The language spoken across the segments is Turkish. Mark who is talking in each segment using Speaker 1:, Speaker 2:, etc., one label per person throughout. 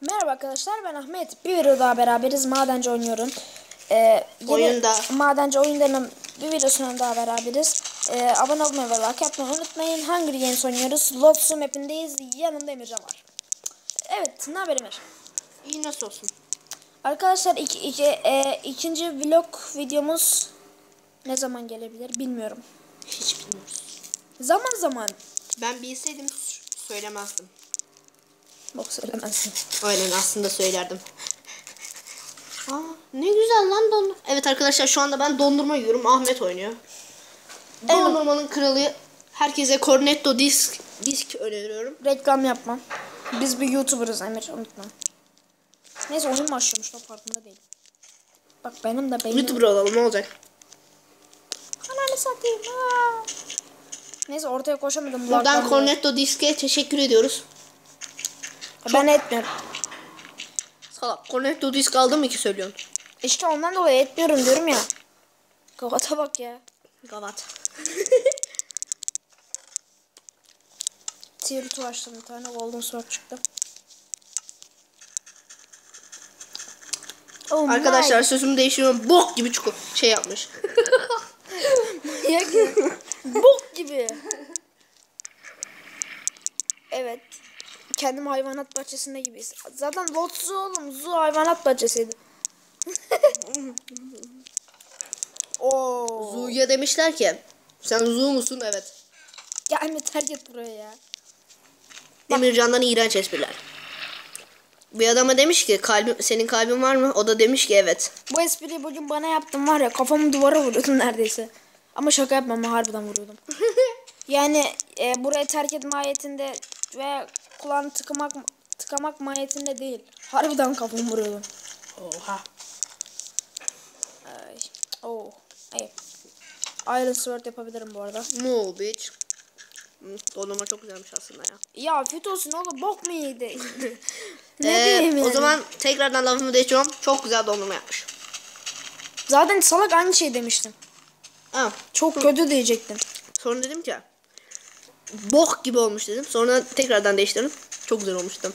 Speaker 1: Merhaba arkadaşlar ben Ahmet. Bir video daha beraberiz. Madenci oynuyorum. Ee, yeni
Speaker 2: Oyunda.
Speaker 1: Madenci oyunlarının bir videosuna daha beraberiz. Ee, abone olmayı ve like yapmayı unutmayın. Hunger Games oynuyoruz. Lotsu mapindeyiz. Yanımda Emircan var. Evet ne haber Emir?
Speaker 2: İyi nasıl olsun?
Speaker 1: Arkadaşlar iki, iki, e, ikinci vlog videomuz ne zaman gelebilir bilmiyorum.
Speaker 2: Hiç bilmiyoruz.
Speaker 1: Zaman zaman.
Speaker 2: Ben bilseydim söylemezdim.
Speaker 1: Bok söylemezsin.
Speaker 2: Aynen aslında söylerdim. Aa, ne güzel lan dondurma. Evet arkadaşlar şu anda ben dondurma yiyorum. Ahmet oynuyor. Dondurmanın kralı. Herkese Cornetto disk disk öneriyorum.
Speaker 1: Reklam yapmam. Biz bir YouTuber'ız Emir unutma. Neyse oyun başlamış da farkında değil. Bak benim de beynim.
Speaker 2: YouTuber olalım ne olacak?
Speaker 1: Ananı satayım. Aa. Neyse ortaya koşamadım.
Speaker 2: Buradan Cornetto diske teşekkür ediyoruz.
Speaker 1: Dolayı. Ben etmiyorum.
Speaker 2: Salak Cornetto disk aldım mı ki söylüyorsun?
Speaker 1: İşte ondan dolayı etmiyorum diyorum ya. Kavata bak ya.
Speaker 2: Gavat.
Speaker 1: Tier 2 açtım bir tane golden sword çıktı. Oh
Speaker 2: Arkadaşlar sözümü değiştiriyorum. Bok gibi çukur şey yapmış.
Speaker 1: my. Bok gibi. Evet. Kendim hayvanat bahçesinde gibiyiz. Zaten Lotsu oğlum. Zoo hayvanat bahçesiydi. Oo.
Speaker 2: Zu'ya demişler ki sen Zu musun? Evet.
Speaker 1: Gelme terk et buraya ya.
Speaker 2: Emircan'dan iğrenç espriler. Bir adama demiş ki kalbim senin kalbin var mı? O da demiş ki evet.
Speaker 1: Bu espriyi bugün bana yaptım var ya kafamı duvara vuruyordum neredeyse. Ama şaka yapmam harbiden vuruyordum. yani e, burayı terk etme ayetinde ve kulağını tıkamak, tıkamak mahiyetinde değil. Harbiden kafamı vuruyordum.
Speaker 2: Oha.
Speaker 1: Ay. Oh. Ay. Iron Sword yapabilirim bu arada.
Speaker 2: No bitch. Dondurma çok güzelmiş aslında ya.
Speaker 1: Ya fit olsun oğlum bok mu yedi? ne
Speaker 2: Ee,
Speaker 1: diyeyim
Speaker 2: O
Speaker 1: yani?
Speaker 2: zaman tekrardan lafımı değiştiriyorum. Çok güzel dondurma yapmış.
Speaker 1: Zaten salak aynı şey demiştim.
Speaker 2: Ha,
Speaker 1: Çok kötü diyecektim.
Speaker 2: sonra dedim ki bok gibi olmuş dedim. Sonra tekrardan değiştirdim. Çok güzel olmuş dedim.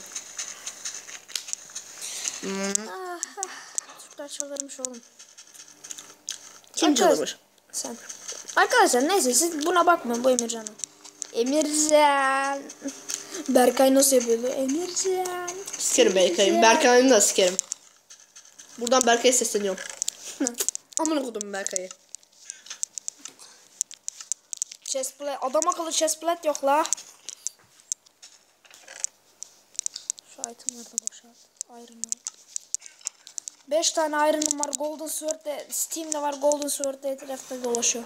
Speaker 1: Süper çalarmış oğlum.
Speaker 2: Kim çalmış?
Speaker 1: Sen. Arkadaşlar neyse siz buna bakmayın bu Emircan'ın. Emircan. Berkay nasıl yapıyordu? Emircan.
Speaker 2: Sikerim Berkay'ı. Berkay'ı da sikerim. Buradan Berkay'a sesleniyorum. Amına kodum Berkay'ı.
Speaker 1: Chestplate. Adam akıllı chestplate yok la. Şu itemları da boşalt. Iron var. 5 tane iron'um var. Golden Sword de Steam'de var. Golden Sword de etrafta dolaşıyor.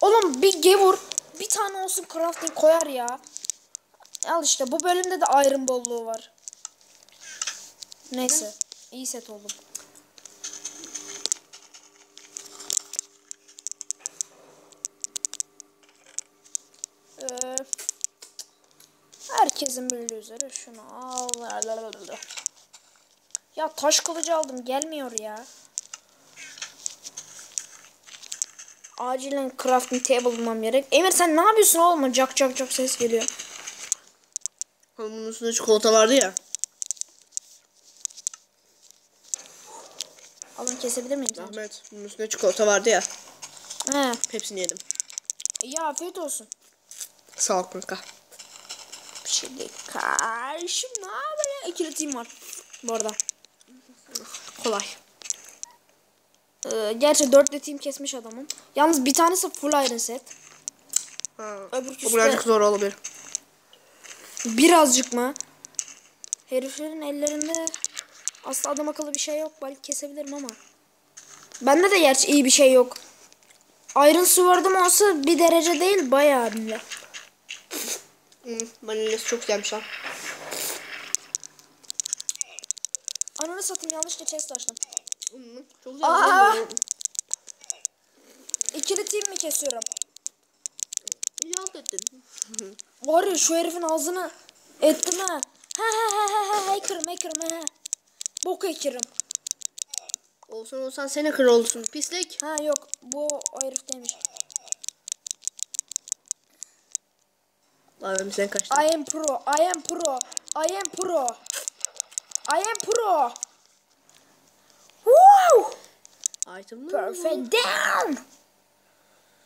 Speaker 1: Oğlum bir gevur bir tane olsun crafting koyar ya. Al işte bu bölümde de iron bolluğu var. Neyse. iyi set oldum. Ee, herkesin bildiği üzere şunu al. Ya taş kılıcı aldım gelmiyor ya. Acilen crafting table bulmam gerek. Emir sen ne yapıyorsun oğlum? Cak cak cak ses geliyor.
Speaker 2: Bunun üstünde çikolata vardı ya.
Speaker 1: Alın kesebilir miyim?
Speaker 2: Ahmet bunun üstünde çikolata vardı ya.
Speaker 1: He.
Speaker 2: Hepsini yedim.
Speaker 1: Ya afiyet olsun.
Speaker 2: Sağ ol kanka.
Speaker 1: Şimdi karşım ne haber ya? İkili team var. Bu arada.
Speaker 2: Kolay.
Speaker 1: Ee, gerçi dörtlü team kesmiş adamım. Yalnız bir tanesi full iron set.
Speaker 2: Ha.
Speaker 1: Öbürküsü
Speaker 2: Bu birazcık
Speaker 1: de-
Speaker 2: zor olabilir.
Speaker 1: Birazcık mı? Heriflerin ellerinde asla adam akıllı bir şey yok. Belki kesebilirim ama. Bende de gerçi iyi bir şey yok. Iron Sword'um olsa bir derece değil bayağı bile.
Speaker 2: Hmm, vanilyası çok güzelmiş lan.
Speaker 1: Ananı satayım yanlışlıkla chest açtım.
Speaker 2: Hmm, çok güzel.
Speaker 1: Aa!
Speaker 2: Aa!
Speaker 1: İkili team mi kesiyorum?
Speaker 2: Yalt ettin.
Speaker 1: Var ya şu herifin ağzını ettim ha. Ha ha ha ha ha hacker'ım hacker'ım ha. Bok hacker'ım.
Speaker 2: Olsan olsan sene kır olsun. Pislik.
Speaker 1: Ha yok bu o herif demiş.
Speaker 2: Abi sen kaçtın.
Speaker 1: I am pro. I am pro. I am pro. I am pro. Woo!
Speaker 2: Item'lar.
Speaker 1: Perfect down.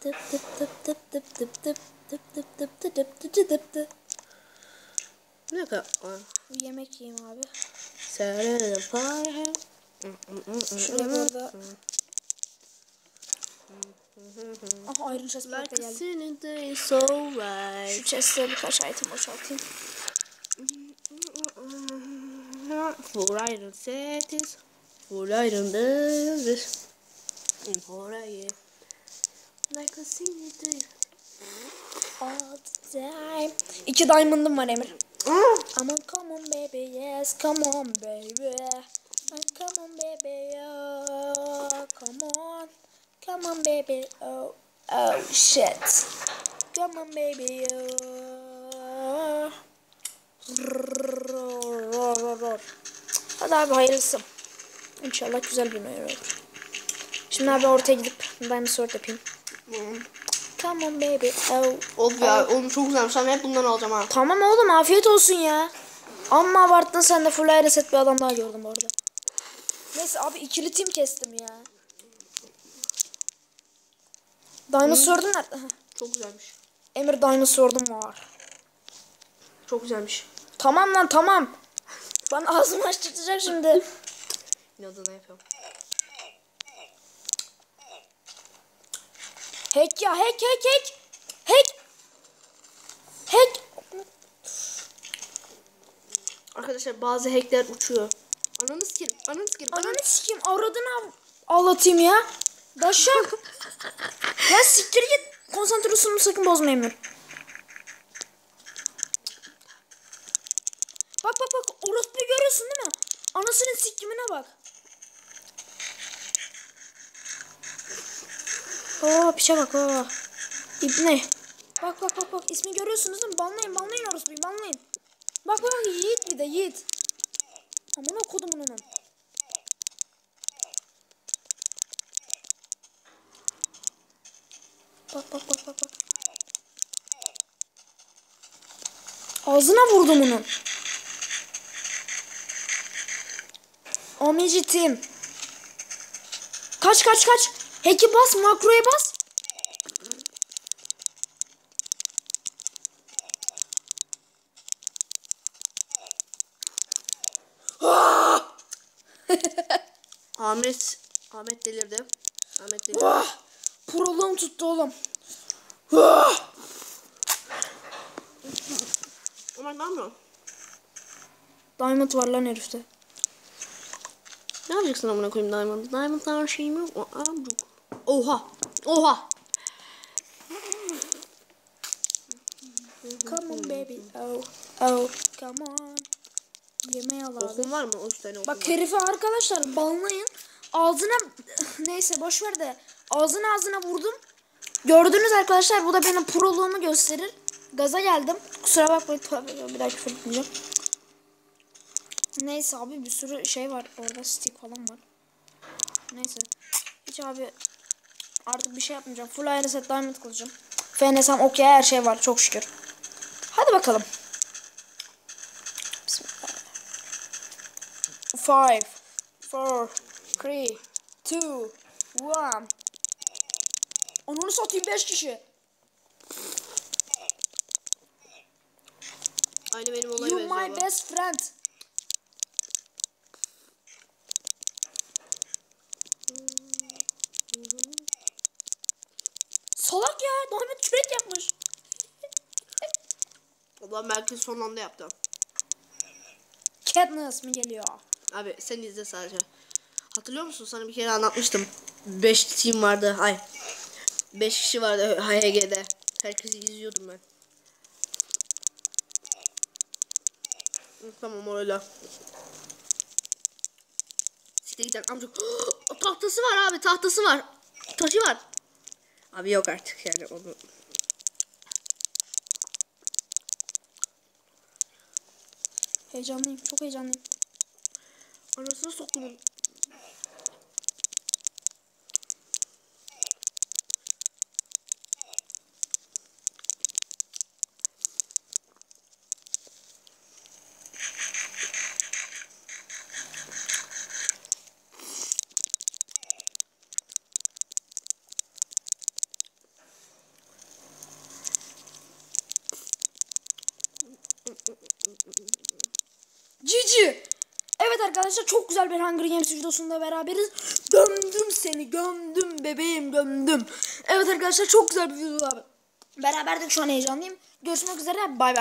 Speaker 1: Tıp tıp tıp tıp tıp tıp tıp tıp tıp tıp tıp tıp tıp tıp tıp.
Speaker 2: Ne kadar?
Speaker 1: Yemek yiyeyim abi.
Speaker 2: Sarı fire.
Speaker 1: Arada. Aha ayrı chest
Speaker 2: like
Speaker 1: geldi.
Speaker 2: Right.
Speaker 1: Şu chestte birkaç item boşaltayım.
Speaker 2: Four iron set is Four iron this And four iron Like a single
Speaker 1: All the time İki diamond'ım var Emir.
Speaker 2: Ah!
Speaker 1: Ama come on baby yes come on baby Come on baby oh, come on Come on baby oh oh shit. Come on baby yeah. Hadi abi hayırlısı. İnşallah güzel bir oyun olur. Şimdi abi ortaya gidip sword yapayım. Come on baby oh.
Speaker 2: Of ya oğlum çok güzelmiş. Ben hep bundan alacağım ha.
Speaker 1: Tamam oğlum afiyet olsun ya. Amma abarttın sen de full air set bir adam daha gördüm bu arada. Neyse abi ikili tim kestim ya. Dinosaur'un nerede?
Speaker 2: Çok güzelmiş.
Speaker 1: Emir Dinosaur'um var.
Speaker 2: Çok güzelmiş.
Speaker 1: Tamam lan tamam. Bana ağzımı açtıracak şimdi.
Speaker 2: İnadına yapıyorum.
Speaker 1: Hack ya hack hack hack. Hack. Hack.
Speaker 2: Arkadaşlar bazı hackler uçuyor. Ananı sikerim. Ananı sikerim. Ananı
Speaker 1: sikeyim avradını av- ağlatayım ya. Daşak. ya siktir git. Konsantrasyonumu sakın bozma Emir. Bak bak bak orospuyu görüyorsun değil mi? Anasının sikimine bak. Oo piçe bak oo. İbne. Bak bak bak bak ismi görüyorsunuz değil mi? Banlayın banlayın orospuyu banlayın. Bak bak Yiğit bir de Yiğit. Amına kodumun Bak bak bak bak bak. Ağzına vurdum onun. Amici Tim. Kaç kaç kaç. Hack'i bas makroya bas.
Speaker 2: Ahmet Ahmet delirdi. Ahmet delirdi.
Speaker 1: Vah! Proluğum tuttu oğlum.
Speaker 2: Ömer ne yapıyorsun?
Speaker 1: Diamond var lan herifte.
Speaker 2: Ne yapacaksın amına koyayım Diamond? Diamond'dan şeyim yok mu? Amcuk. Oha. Oha.
Speaker 1: Come on baby. Oh. Oh. Come on. Yemeği al abi.
Speaker 2: Okun var mı? O üç tane okun
Speaker 1: Bak herifi arkadaşlar banlayın. Ağzına neyse boş ver de ağzına ağzına vurdum. Gördünüz arkadaşlar bu da benim proluğumu gösterir. Gaza geldim. Kusura bakmayın tövbe bir daha küfür etmeyeceğim. Neyse abi bir sürü şey var orada stick falan var. Neyse. Hiç abi artık bir şey yapmayacağım. Full air set diamond kılacağım. FNS'm okey her şey var çok şükür. Hadi bakalım. Bismillah. Five, four, three, two, one. Ananı satayım 5 kişi.
Speaker 2: Aynı benim olaya
Speaker 1: You
Speaker 2: benziyor.
Speaker 1: my
Speaker 2: bu.
Speaker 1: best friend. Salak ya. Muhammed kürek yapmış.
Speaker 2: Ulan belki son anda yaptım.
Speaker 1: Katniss mi geliyor?
Speaker 2: Abi sen izle sadece. Hatırlıyor musun? Sana bir kere anlatmıştım. 5 team vardı. Ay. 5 kişi vardı HG'de. Herkesi izliyordum ben. Tamam öyle. Siktir giden amcuk. tahtası var abi tahtası var. Taşı var. Abi yok artık yani onu.
Speaker 1: Heyecanlıyım. Çok heyecanlıyım.
Speaker 2: Anasını soktum.
Speaker 1: Cici. Evet arkadaşlar çok güzel bir Hunger Games videosunda beraberiz. Gömdüm seni gömdüm bebeğim gömdüm. Evet arkadaşlar çok güzel bir video. Beraberdik şu an heyecanlıyım. Görüşmek üzere bay bay.